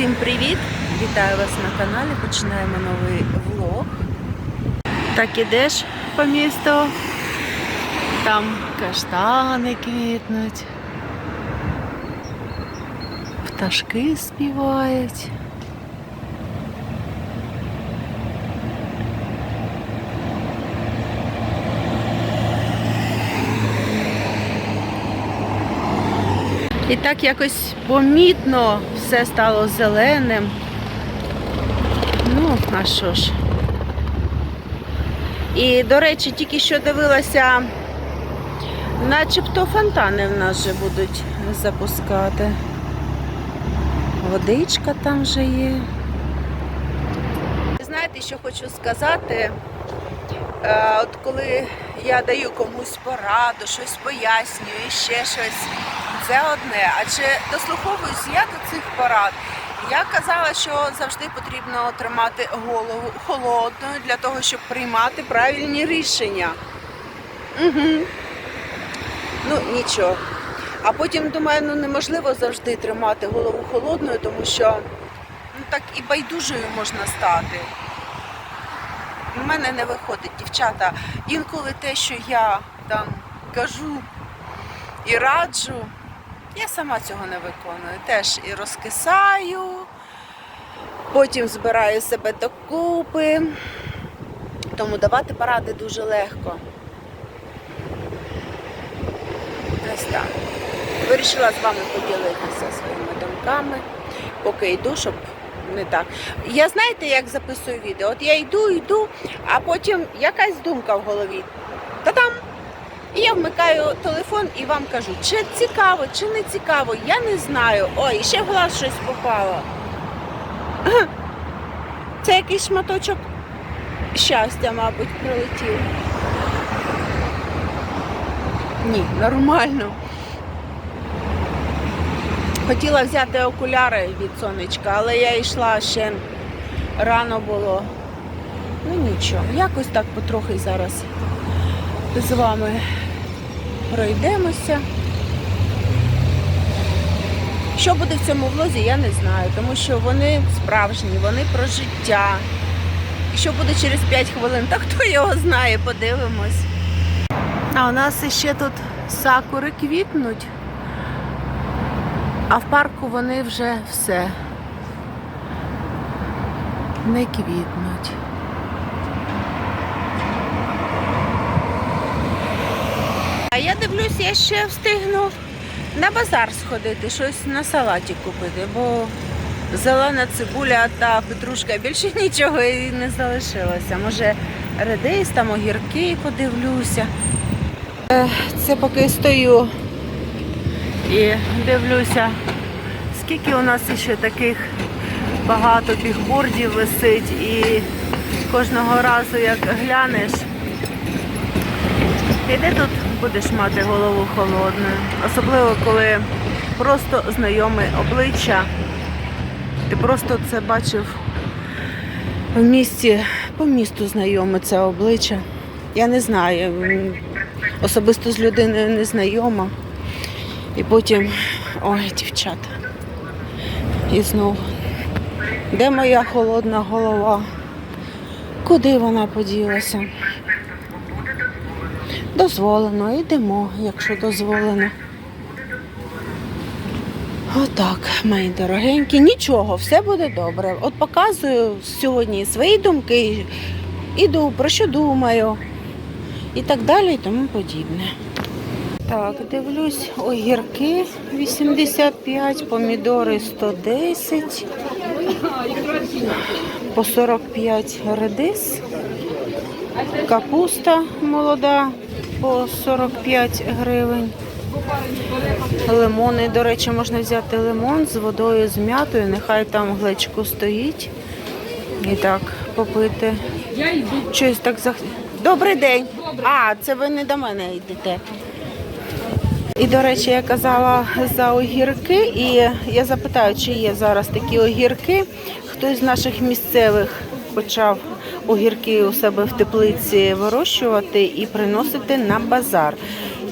Усім привіт! Вітаю вас на каналі. Починаємо новий влог. Так ідеш по місту. Там каштани квітнуть. Пташки співають. І так якось помітно все стало зеленим. Ну, а що ж. І, до речі, тільки що дивилася, начебто фонтани в нас вже будуть запускати. Водичка там вже є. Знаєте, що хочу сказати? Е, От коли я даю комусь пораду, щось пояснюю, ще щось, це одне. Адже дослуховуюсь я до цих порад. Я казала, що завжди потрібно тримати голову холодною для того, щоб приймати правильні рішення. Угу. Ну, нічого. А потім думаю, ну неможливо завжди тримати голову холодною, тому що ну, так і байдужою можна стати. У мене не виходить, дівчата. Інколи те, що я там кажу і раджу, я сама цього не виконую. Теж і розкисаю, потім збираю себе докупи. Тому давати поради дуже легко. Ось так. Вирішила з вами поділитися своїми думками, поки йду, щоб не так. Я знаєте, як записую відео? От я йду, йду, а потім якась думка в голові. Та-дам! І я вмикаю телефон і вам кажу, чи цікаво, чи не цікаво, я не знаю. Ой, ще в глаз щось попало. Це якийсь шматочок щастя, мабуть, прилетів. Ні, нормально. Хотіла взяти окуляри від сонечка, але я йшла ще рано було. Ну нічого, якось так потрохи зараз з вами пройдемося. Що буде в цьому влозі, я не знаю, тому що вони справжні, вони про життя. Що буде через 5 хвилин, та хто його знає, подивимось. А у нас іще тут сакури квітнуть. А в парку вони вже все не квітнуть. Я дивлюсь, я ще встигну на базар сходити, щось на салаті купити, бо зелена цибуля та петрушка більше нічого і не залишилося. Може редис, там огірки подивлюся. Е, Це поки стою і дивлюся, скільки у нас ще таких багато бігбордів висить і кожного разу як глянеш, і де тут будеш мати голову холодною. Особливо коли просто знайоме обличчя. Ти просто це бачив в місті, по місту знайоме це обличчя. Я не знаю, особисто з людиною не знайома. І потім, ой, дівчата. І знов, де моя холодна голова? Куди вона поділася? Дозволено, йдемо, якщо дозволено. Отак, мої дорогенькі, нічого, все буде добре. От показую сьогодні свої думки, іду, про що думаю, і так далі, і тому подібне. Так, дивлюсь, огірки 85, помідори 110, по 45 редис, капуста молода по 45 гривень. Лимони, до речі, можна взяти лимон з водою, з м'ятою, нехай там глечку стоїть. І так попити. Щось так зах... Добрий день. А, це ви не до мене йдете. І, до речі, я казала за огірки, і я запитаю, чи є зараз такі огірки. Хтось з наших місцевих почав огірки у себе в теплиці вирощувати і приносити на базар.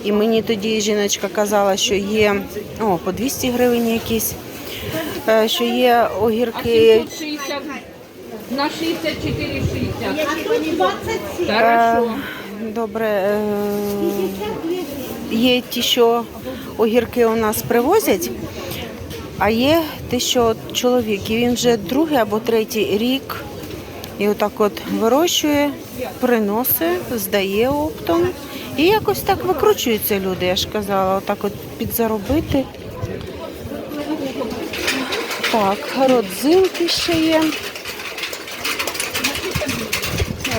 І мені тоді жіночка казала, що є о, по 200 гривень якісь. е, що є огірки. 760 на 64,60. 27. Добре. е, Є ті, що огірки у нас привозять, а є ті, що чоловік, і він вже другий або третій рік. І отак от вирощує, приносить, здає оптом. І якось так викручуються люди, я ж казала, отак от підзаробити. Так, родзинки ще є.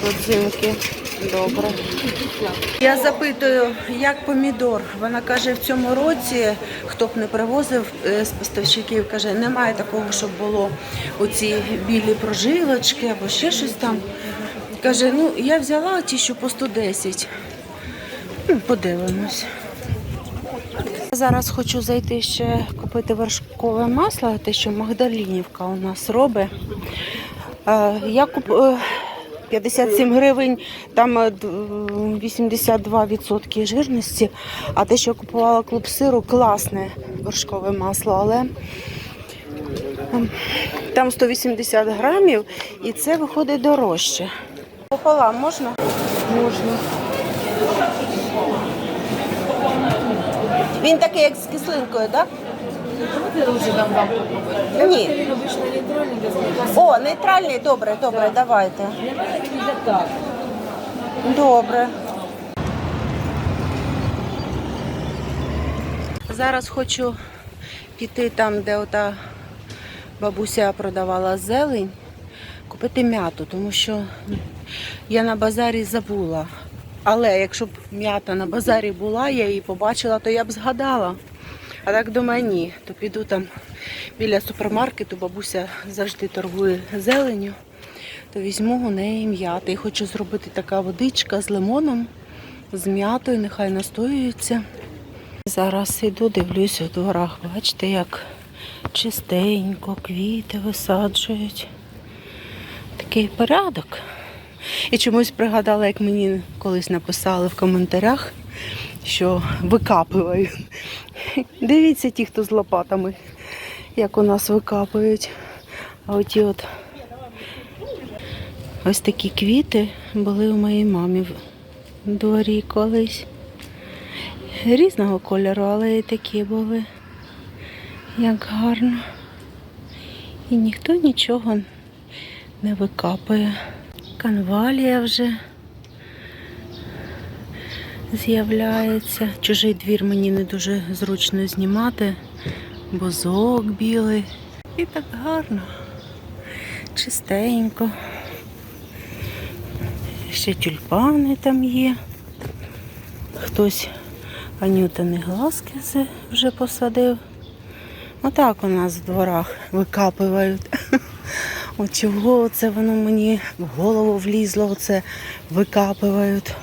Родзинки. Добре. Я запитую, як помідор. Вона каже, в цьому році, хто б не привозив е, з поставщиків, каже, немає такого, щоб було оці білі прожилочки або ще щось там. Каже, ну я взяла ті, що по 110. Ну, подивимось. Зараз хочу зайти ще купити вершкове масло, те, що Магдалінівка у нас робить. Е, Я куп... е, 57 гривень, там е, 82% жирності, а те, що купувала клуб сиру, класне вершкове масло, але ем, там 180 грамів і це виходить дорожче. Пополам можна? Можна. Він такий, як з кислинкою, так? Ні. О, нейтральний, добре, добре, давайте. Добре. Зараз хочу піти там, де ота бабуся продавала зелень, купити м'яту, тому що я на базарі забула. Але якщо б м'ята на базарі була, я її побачила, то я б згадала. А так думаю, ні, то піду там біля супермаркету, бабуся завжди торгує зеленю, то візьму у неї м'яти. І хочу зробити така водичка з лимоном, з м'ятою, нехай настоюється. Зараз іду, дивлюсь у дворах. Бачите, як чистенько, квіти висаджують. Такий порядок. І чомусь пригадала, як мені колись написали в коментарях, що викапують. Дивіться ті, хто з лопатами, як у нас викапують. А оті от ось такі квіти були у моїй мамі в дворі колись. Різного кольору, але і такі були. Як гарно. І ніхто нічого не викапує. Канвалія вже з'являється. Чужий двір мені не дуже зручно знімати. Бозок білий. І так гарно. Чистенько. Ще тюльпани там є. Хтось анютини глазки вже посадив. Отак у нас в дворах викапують. От чого це воно мені в голову влізло, оце викапують.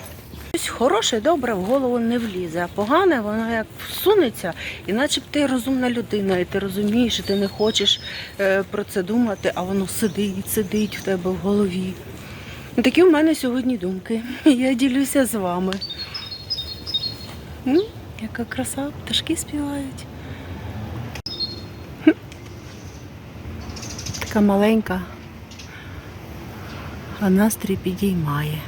Щось хороше, добре в голову не влізе, а погане воно як всунеться, і наче ти розумна людина, і ти розумієш, і ти не хочеш е, про це думати, а воно сидить, сидить в тебе в голові. Такі в мене сьогодні думки. Я ділюся з вами. Ну, яка краса, пташки співають. Така маленька, а настрій підіймає.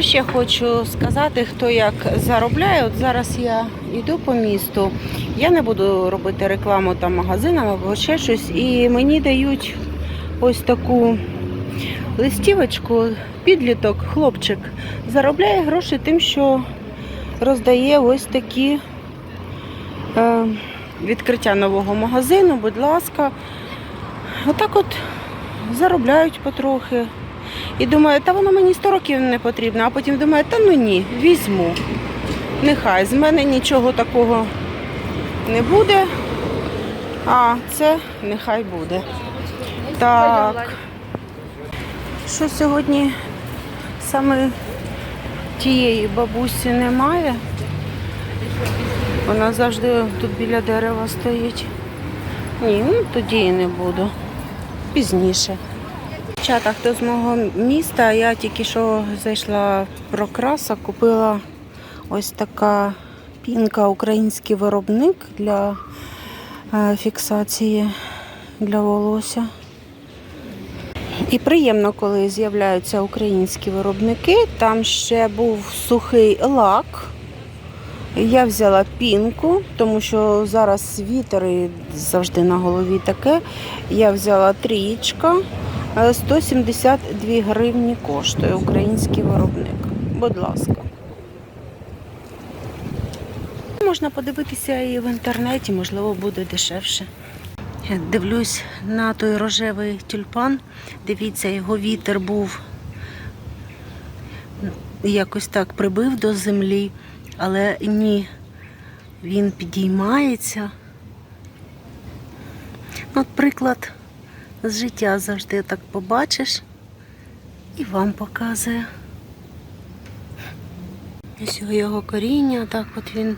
Що ще хочу сказати, хто як заробляє. От зараз я йду по місту. Я не буду робити рекламу там магазинам або ще щось. І мені дають ось таку листівочку, підліток, хлопчик, заробляє гроші тим, що роздає ось такі е, відкриття нового магазину, будь ласка. Отак от заробляють потрохи. І думаю, та воно мені 100 років не потрібно, а потім думаю, та ну ні, візьму. Нехай з мене нічого такого не буде, а це нехай буде. Так. Що сьогодні саме тієї бабусі немає? Вона завжди тут біля дерева стоїть. Ні, ну тоді і не буду. Пізніше. Дівчата, хто з мого міста, я тільки що зайшла в прокраса, купила ось така Пінка український виробник для е, фіксації для волосся. І приємно, коли з'являються українські виробники. Там ще був сухий лак. Я взяла пінку, тому що зараз вітер і завжди на голові таке. Я взяла трієчка. Е, 172 гривні коштує український виробник. Будь ласка. Можна подивитися і в інтернеті, можливо, буде дешевше. Дивлюсь на той рожевий тюльпан. Дивіться, його вітер був якось так прибив до землі, але ні, він підіймається. От приклад з життя завжди так побачиш і вам показує. Ось його коріння, так от він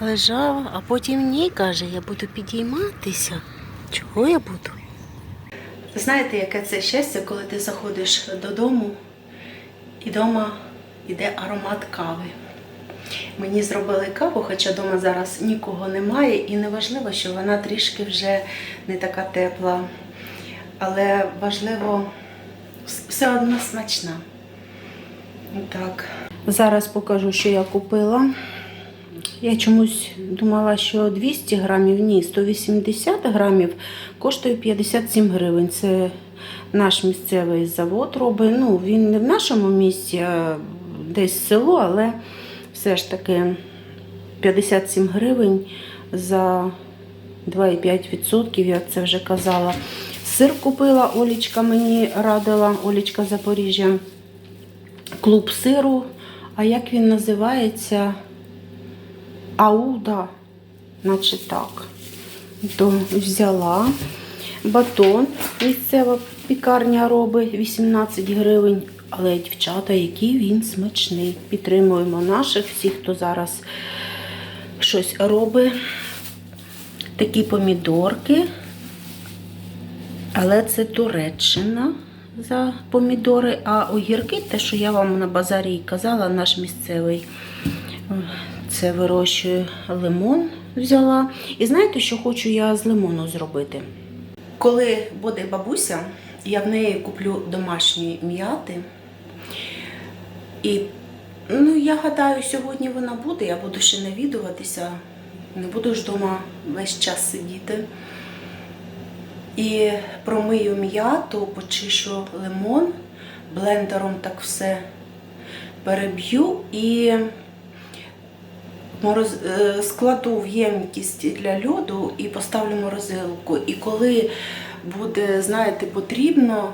лежав, а потім ні, каже, я буду підійматися. Чого я буду? Знаєте, яке це щастя, коли ти заходиш додому і вдома йде аромат кави. Мені зробили каву, хоча вдома зараз нікого немає, і не важливо, що вона трішки вже не така тепла. Але важливо, все одно смачна. Так. Зараз покажу, що я купила. Я чомусь думала, що 200 грамів, ні, 180 грамів коштує 57 гривень. Це наш місцевий завод робить. Ну, він не в нашому місті, а десь село, але все ж таки 57 гривень за 2,5%, я це вже казала. Сир купила, Олічка мені радила, Олічка Запоріжжя. Клуб сиру. А як він називається? Ауда, наче так. То взяла батон. Місцева пікарня робить 18 гривень. Але дівчата, який він смачний. Підтримуємо наших всіх, хто зараз щось робить. Такі помідорки. Але це Туреччина за помідори, а огірки, те, що я вам на базарі казала, наш місцевий. Це вирощую лимон взяла. І знаєте, що хочу я з лимону зробити? Коли буде бабуся, я в неї куплю домашні м'яти. І ну, я гадаю, сьогодні вона буде, я буду ще навідуватися, не буду ж вдома весь час сидіти. І промию м'яту, почишу лимон, блендером так все переб'ю і е, складу в ємкість для льоду і поставлю морозилку. І коли буде, знаєте, потрібно,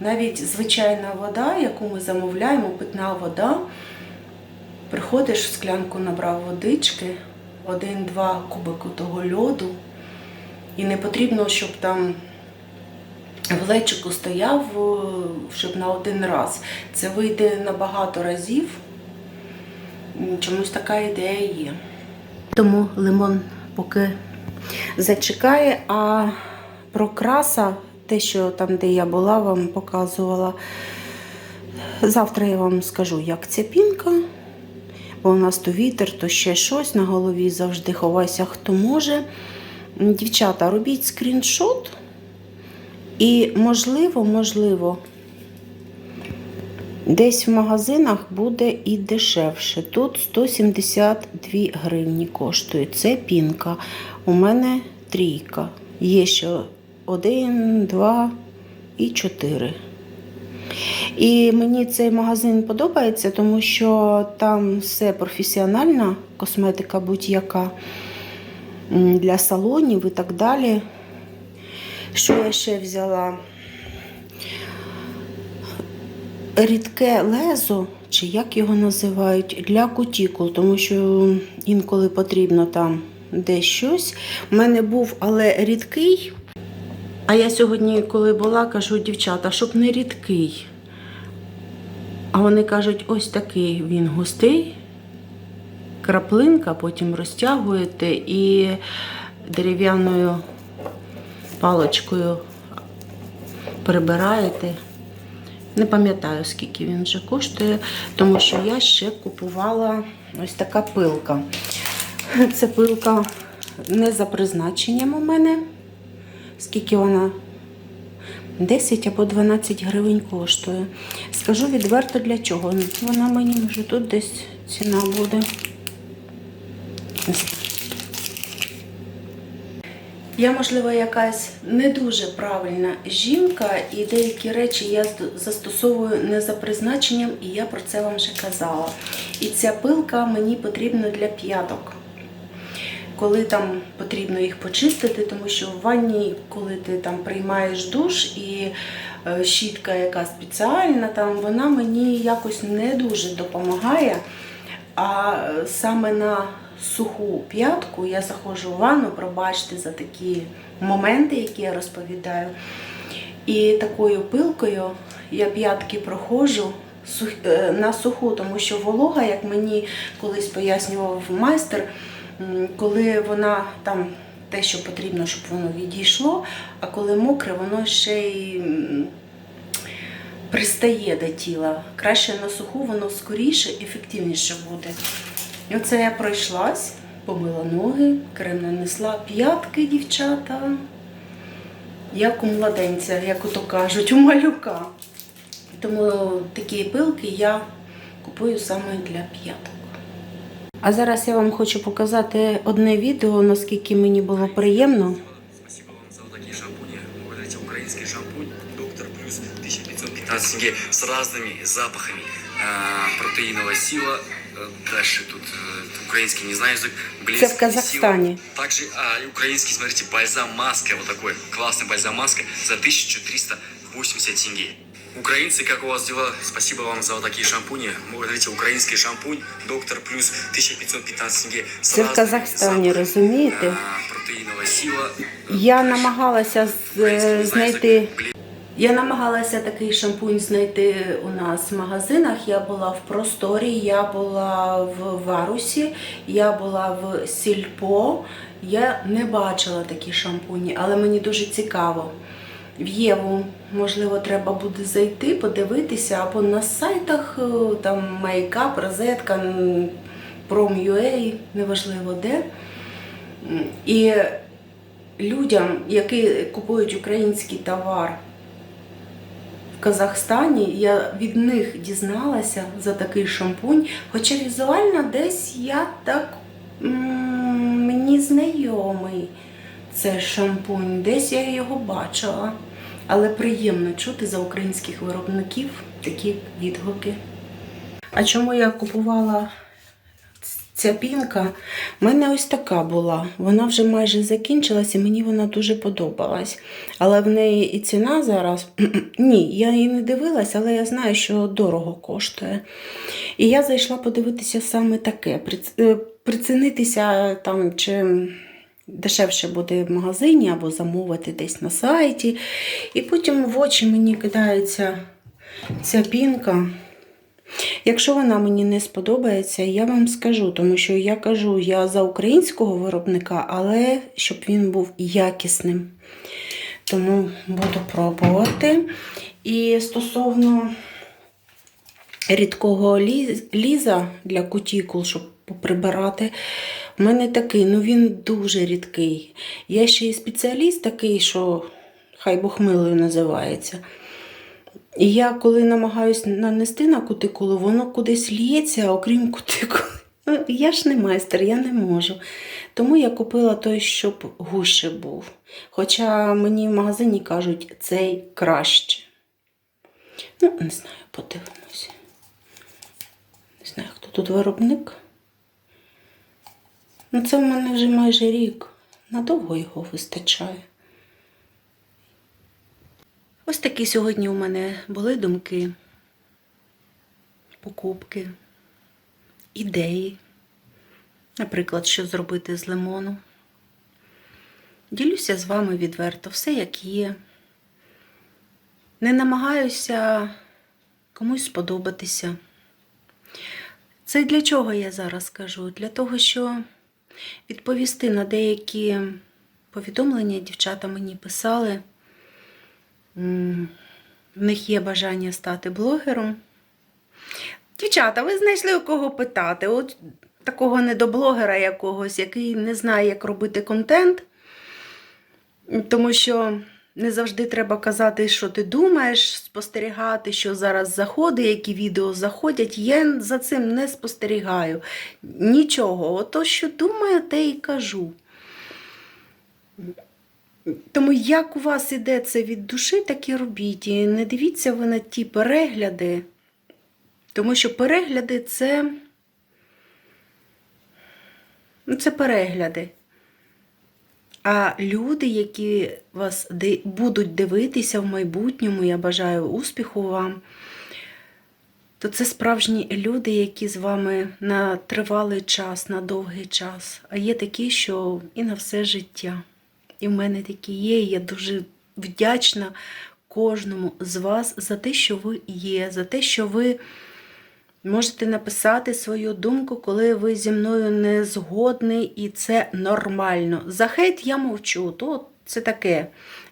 навіть звичайна вода, яку ми замовляємо, питна вода, приходиш в склянку, набрав водички, один-два кубику того льоду. І не потрібно, щоб там в лечику стояв, е, щоб на один раз. Це вийде на багато разів. Чомусь така ідея є. Тому лимон поки зачекає, а про краса, те, що там, де я була, вам показувала. Завтра я вам скажу, як ця пінка. Бо у нас то вітер, то ще щось на голові завжди ховайся, хто може. Дівчата, робіть скріншот. І, можливо, можливо, десь в магазинах буде і дешевше. Тут 172 гривні коштує. Це пінка. У мене трійка. Є ще один, два і чотири. І мені цей магазин подобається, тому що там все професіональна косметика будь-яка для салонів і так далі. Що я ще взяла? Рідке лезо, чи як його називають, для кутікул, тому що інколи потрібно там десь щось. У мене був, але рідкий. А я сьогодні, коли була, кажу, дівчата, щоб не рідкий. А вони кажуть, ось такий він густий, краплинка, потім розтягуєте і дерев'яною паличкою прибираєте. Не пам'ятаю, скільки він вже коштує, тому що я ще купувала ось така пилка. Це пилка не за призначенням у мене. Скільки вона? 10 або 12 гривень коштує. Скажу відверто для чого. Вона мені може тут десь ціна буде. Не. Я, можливо, якась не дуже правильна жінка, і деякі речі я застосовую не за призначенням, і я про це вам вже казала. І ця пилка мені потрібна для п'яток. Коли там потрібно їх почистити, тому що в ванні, коли ти там приймаєш душ і е, щітка, яка спеціальна, там вона мені якось не дуже допомагає. А е, саме на суху п'ятку я заходжу в ванну, пробачте за такі моменти, які я розповідаю. І такою пилкою я п'ятки проходжу е, на суху, тому що волога, як мені колись пояснював майстер, коли вона там те, що потрібно, щоб воно відійшло, а коли мокре, воно ще й пристає до тіла. Краще на суху, воно скоріше, ефективніше буде. І оце я пройшлась, помила ноги, крем нанесла п'ятки, дівчата. Як у младенця, як ото кажуть, у малюка. Тому такі пилки я купую саме для п'яток. А зараз я вам хочу показати одне відео, наскільки мені було приємно. Украинский шампунь Доктор Плюс 1515 тенге с разными запахами. А, протеиновая сила э, Дальше тут э, украинский, не знаю язык. Блеск Это в и Казахстане. сила. Также а, и украинский, смотрите, бальзам маска. Вот такой классный бальзам маска за 1380 тенге. Украинцы, как у вас дела? Спасибо вам за вот такие шампуни. Вот видите, украинский шампунь Доктор Плюс 1515 тенге с Це в разными Казахстані, запахами. розумієте? А, протеиновая сила. Я намагалася з- е, знайти. я намагалася такий шампунь знайти у нас в магазинах. Я була в просторі, я була в Варусі, я була в Сільпо. Я не бачила такі шампуні, але мені дуже цікаво. В Єву, можливо, треба буде зайти, подивитися, або на сайтах е, там Мейкап, Розетка, Prom.ua, неважливо де. І людям, які купують український товар Казахстані, я від них дізналася за такий шампунь. Хоча візуально десь я так мені знайомий цей шампунь, десь я його бачила. Але приємно чути за українських виробників такі відгуки. А чому я купувала ця пінка? У мене ось така була. Вона вже майже закінчилась і мені вона дуже подобалась. Але в неї і ціна зараз. Ні, я її не дивилась, але я знаю, що дорого коштує. І я зайшла подивитися саме таке, е, прицінитися там, чи дешевше буде в магазині або замовити десь на сайті. І потім в очі мені кидається ця пінка. Якщо вона мені не сподобається, я вам скажу, тому що я кажу, я за українського виробника, але щоб він був якісним. Тому буду пробувати. І стосовно рідкого ліза для кутікул, щоб поприбирати, у мене такий, ну він дуже рідкий. Я ще і спеціаліст такий, що хай Бог милою називається. І я коли намагаюсь нанести на кутикулу, воно кудись лється, окрім кутикули. Ну, Я ж не майстер, я не можу. Тому я купила той, щоб гуще був. Хоча мені в магазині кажуть, цей краще. Ну, не знаю, подивимося. Не знаю, хто тут виробник. Ну, це в мене вже майже рік. Надовго його вистачає. Ось такі сьогодні у мене були думки, покупки, ідеї. Наприклад, що зробити з лимону. Ділюся з вами відверто, все як є. Не намагаюся комусь сподобатися. Це для чого я зараз кажу? Для того, що відповісти на деякі повідомлення дівчата мені писали. В них є бажання стати блогером. Дівчата, ви знайшли у кого питати. От такого недоблогера якогось, який не знає, як робити контент. Тому що не завжди треба казати, що ти думаєш, спостерігати, що зараз заходить, які відео заходять. Я за цим не спостерігаю. Нічого. Ото, що думаю, те і кажу. Тому як у вас іде це від душі, так і робіть. І не дивіться ви на ті перегляди, тому що перегляди це, ну, це перегляди. А люди, які вас будуть дивитися в майбутньому, я бажаю успіху вам, то це справжні люди, які з вами на тривалий час, на довгий час. А є такі, що і на все життя. І в мене такі є. Я дуже вдячна кожному з вас за те, що ви є, за те, що ви можете написати свою думку, коли ви зі мною не згодні, і це нормально. За хейт я мовчу, то це таке.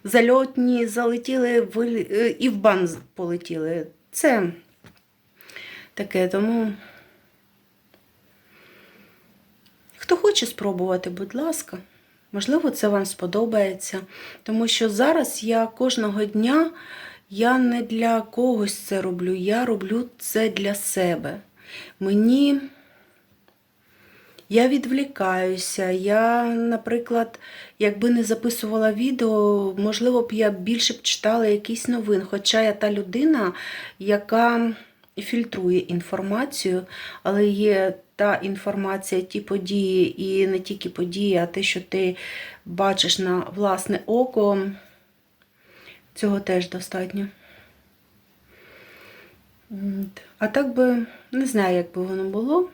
Зальотні залетіли е, і в бан полетіли. Це таке, тому. Хто хоче спробувати, будь ласка. Можливо, це вам сподобається. Тому що зараз я кожного дня я не для когось це роблю, я роблю це для себе. Мені я відвлікаюся. Я, наприклад, якби не записувала відео, можливо б я більше б читала якісь новин. Хоча я та людина, яка фільтрує інформацію, але є та інформація, ті події, і не тільки події, а те, що ти бачиш на власне око, цього теж достатньо. А так би не знаю, як би воно було.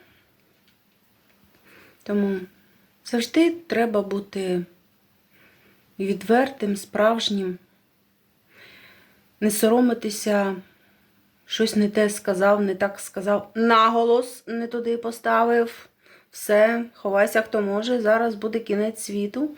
Тому завжди треба бути відвертим, справжнім, не соромитися, щось не те сказав, не так сказав, наголос не туди поставив. Все, ховайся, хто може. Зараз буде кінець світу.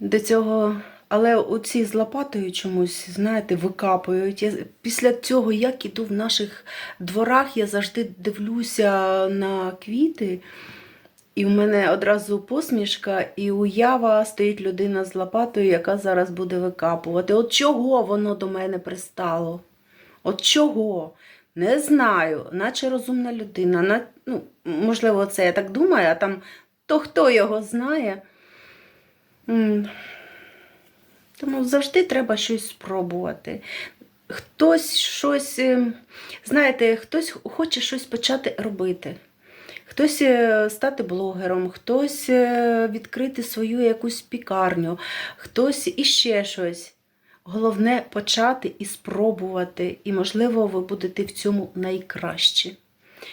До цього. Але оці з лопатою чомусь, знаєте, викапують. Я, після цього, як іду в наших дворах, я завжди дивлюся на квіти. І в мене одразу посмішка, і уява стоїть людина з лопатою, яка зараз буде викапувати. От чого воно до мене пристало? От чого? Не знаю, наче розумна людина. На, ну, можливо, це я так думаю, а там то хто його знає. Тому завжди треба щось спробувати. Хтось щось, е, знаєте, хтось хоче щось почати робити. Хтось е, стати блогером, хтось е, відкрити свою якусь пікарню, хтось іще щось. Головне почати і спробувати, і, можливо, ви будете в цьому найкращі.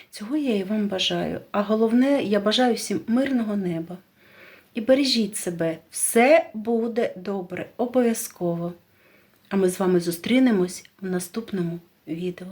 Цього я і вам бажаю. А головне, я бажаю всім мирного неба. І бережіть себе, все буде добре, обов'язково. А ми з вами зустрінемось в наступному відео.